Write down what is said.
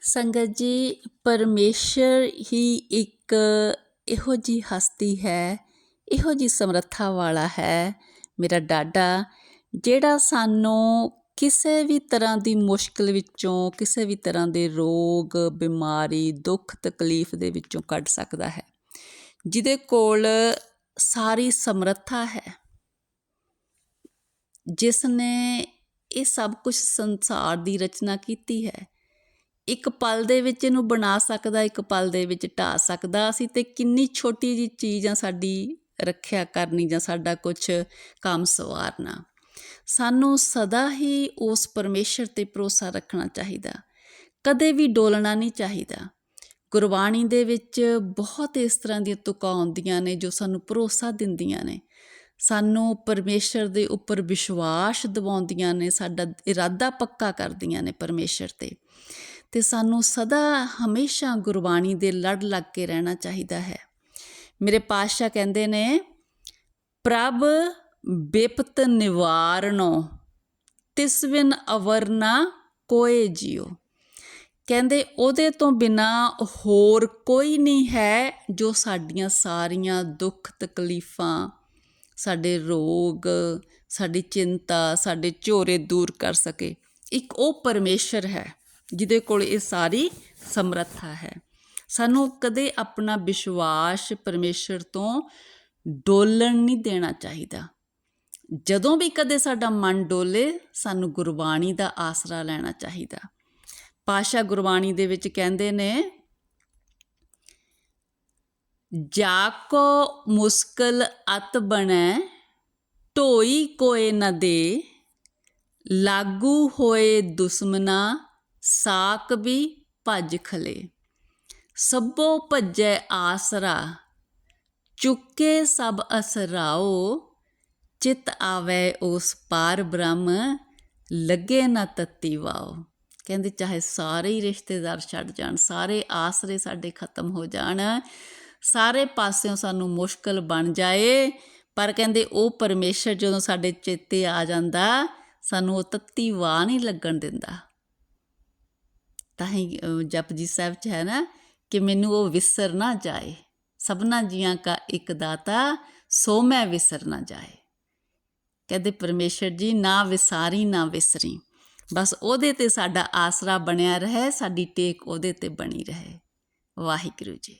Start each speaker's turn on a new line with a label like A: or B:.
A: ਸੰਗਤ ਜੀ, ਪਰਮੇਸ਼ਰ ਹੀ ਇੱਕ ਇਹੋ ਜੀ ਹਸਤੀ ਹੈ, ਇਹੋ ਜੀ ਸਮਰੱਥਾ ਵਾਲਾ ਹੈ ਮੇਰਾ ਡਾਡਾ ਜਿਹੜਾ ਸਾਨੂੰ ਕਿਸੇ ਵੀ ਤਰ੍ਹਾਂ ਦੀ ਮੁਸ਼ਕਲ ਵਿੱਚੋਂ, ਕਿਸੇ ਵੀ ਤਰ੍ਹਾਂ ਦੇ ਰੋਗ, ਬਿਮਾਰੀ, ਦੁੱਖ, ਤਕਲੀਫ ਦੇ ਵਿੱਚੋਂ ਕੱਢ ਸਕਦਾ ਹੈ। ਜਿਹਦੇ ਕੋਲ ਸਾਰੀ ਸਮਰੱਥਾ ਹੈ। ਜਿਸ ਨੇ ਇਹ ਸਭ ਕੁਝ ਸੰਸਾਰ ਦੀ ਰਚਨਾ ਕੀਤੀ ਹੈ ਇੱਕ ਪਲ ਦੇ ਵਿੱਚ ਇਹਨੂੰ ਬਣਾ ਸਕਦਾ, ਇੱਕ ਪਲ ਦੇ ਵਿੱਚ ਢਾ ਸਕਦਾ। ਅਸੀਂ ਤੇ ਕਿੰਨੀ ਛੋਟੀ ਜੀ ਚੀਜ਼ ਆ ਸਾਡੀ ਰੱਖਿਆ ਕਰਨੀ ਜਾਂ ਸਾਡਾ ਕੁਝ ਕੰਮ ਸਵਾਰਨਾ। ਸਾਨੂੰ ਸਦਾ ਹੀ ਉਸ ਪਰਮੇਸ਼ਰ ਤੇ ਭਰੋਸਾ ਰੱਖਣਾ ਚਾਹੀਦਾ। ਕਦੇ ਵੀ ਡੋਲਣਾ ਨਹੀਂ ਚਾਹੀਦਾ। ਗੁਰਬਾਣੀ ਦੇ ਵਿੱਚ ਬਹੁਤ ਇਸ ਤਰ੍ਹਾਂ ਦੀਆਂ ਤੁਕਾਂ ਆਉਂਦੀਆਂ ਨੇ ਜੋ ਸਾਨੂੰ ਭਰੋਸਾ ਦਿੰਦੀਆਂ ਨੇ। ਸਾਨੂੰ ਪਰਮੇਸ਼ਰ ਦੇ ਉੱਪਰ ਵਿਸ਼ਵਾਸ ਦਿਵਾਉਂਦੀਆਂ ਨੇ, ਸਾਡਾ ਇਰਾਦਾ ਪੱਕਾ ਕਰਦੀਆਂ ਨੇ ਪਰਮੇਸ਼ਰ ਤੇ। ਤੇ ਸਾਨੂੰ ਸਦਾ ਹਮੇਸ਼ਾ ਗੁਰਬਾਣੀ ਦੇ ਲੜ ਲੱਗ ਕੇ ਰਹਿਣਾ ਚਾਹੀਦਾ ਹੈ। ਮੇਰੇ ਪਾਤਸ਼ਾਹ ਕਹਿੰਦੇ ਨੇ, ਪ੍ਰਭ ਬਿਪਤ ਨਿਵਾਰਨੋ ਤਿਸਵਿਨ ਅਵਰਨਾ ਕੋਏ ਜਿਉ ਕਹਿੰਦੇ ਉਹਦੇ ਤੋਂ ਬਿਨਾ ਹੋਰ ਕੋਈ ਨਹੀਂ ਹੈ ਜੋ ਸਾਡੀਆਂ ਸਾਰੀਆਂ ਦੁੱਖ ਤਕਲੀਫਾਂ, ਸਾਡੇ ਰੋਗ, ਸਾਡੀ ਚਿੰਤਾ, ਸਾਡੇ ਝੋਰੇ ਦੂਰ ਕਰ ਸਕੇ। ਇੱਕ ਉਹ ਪਰਮੇਸ਼ਰ ਹੈ। ਜਿਹਦੇ ਕੋਲ ਇਹ ਸਾਰੀ ਸਮਰੱਥਾ ਹੈ। ਸਾਨੂੰ ਕਦੇ ਆਪਣਾ ਵਿਸ਼ਵਾਸ ਪਰਮੇਸ਼ਰ ਤੋਂ ਡੋਲਣ ਨਹੀਂ ਦੇਣਾ ਚਾਹੀਦਾ। ਜਦੋਂ ਵੀ ਕਦੇ ਸਾਡਾ ਮਨ ਡੋਲੇ, ਸਾਨੂੰ ਗੁਰਬਾਣੀ ਦਾ ਆਸਰਾ ਲੈਣਾ ਚਾਹੀਦਾ। ਪਾਸ਼ਾ ਗੁਰਬਾਣੀ ਦੇ ਵਿੱਚ ਕਹਿੰਦੇ ਨੇ, ਜਾ ਕੋ ਮੁਸਕਲ ਅਤ ਬਣੈ, ਢੋਈ ਕੋਏ ਨ ਦੇ, ਲਾਗੂ ਹੋਏ ਦੁਸ਼ਮਨਾ ਸਾਕ ਵੀ ਭੱਜ ਖਲੇ। ਸਭੋ ਭੱਜੈ ਆਸਰਾ, ਚੁੱਕੇ ਸਭ ਅਸਰਾਓ, ਚਿਤ ਆਵੇ ਉਸ ਪਾਰ ਬ੍ਰਹਮ, ਲੱਗੇ ਨਾ ਤੱਤੀ ਵਾਓ। ਕਹਿੰਦੇ ਚਾਹੇ ਸਾਰੇ ਹੀ ਰਿਸ਼ਤੇਦਾਰ ਛੱਡ ਜਾਣ, ਸਾਰੇ ਆਸਰੇ ਸਾਡੇ ਖਤਮ ਹੋ ਜਾਣ, ਸਾਰੇ ਪਾਸਿਓਂ ਸਾਨੂੰ ਮੁਸ਼ਕਲ ਬਣ ਜਾਏ, ਪਰ ਕਹਿੰਦੇ ਉਹ ਪਰਮੇਸ਼ਰ ਜਦੋਂ ਸਾਡੇ ਚੇਤੇ ਆ ਜਾਂਦਾ, ਸਾਨੂੰ ਉਹ ਤੱਤੀ ਵਾਹ ਨਹੀਂ ਲੱਗਣ ਦਿੰਦਾ। ਤਾਂ ਹੀ ਅਹ, ਜਪਜੀ ਸਾਹਿਬ ਚ ਹੈ ਨਾ ਕਿ ਮੈਨੂੰ ਉਹ ਵਿਸਰ ਨਾ ਜਾਏ। ਸਭਨਾ ਜੀਆਂ ਕਾ ਇੱਕ ਦਾਤਾ ਸੋ ਮੈਂ ਵਿਸਰ ਨਾ ਜਾਏ। ਕਹਿੰਦੇ ਪਰਮੇਸ਼ਰ ਜੀ ਨਾ ਵਿਸਾਰੀ ਨਾ ਵਿਸਰੀ। ਬਸ ਉਹਦੇ ਤੇ ਸਾਡਾ ਆਸਰਾ ਬਣਿਆ ਰਹੇ ਸਾਡੀ ਟੇਕ ਉਹਦੇ ਤੇ ਬਣੀ ਰਹੇ। ਵਾਹਿਗੁਰੂ ਜੀ।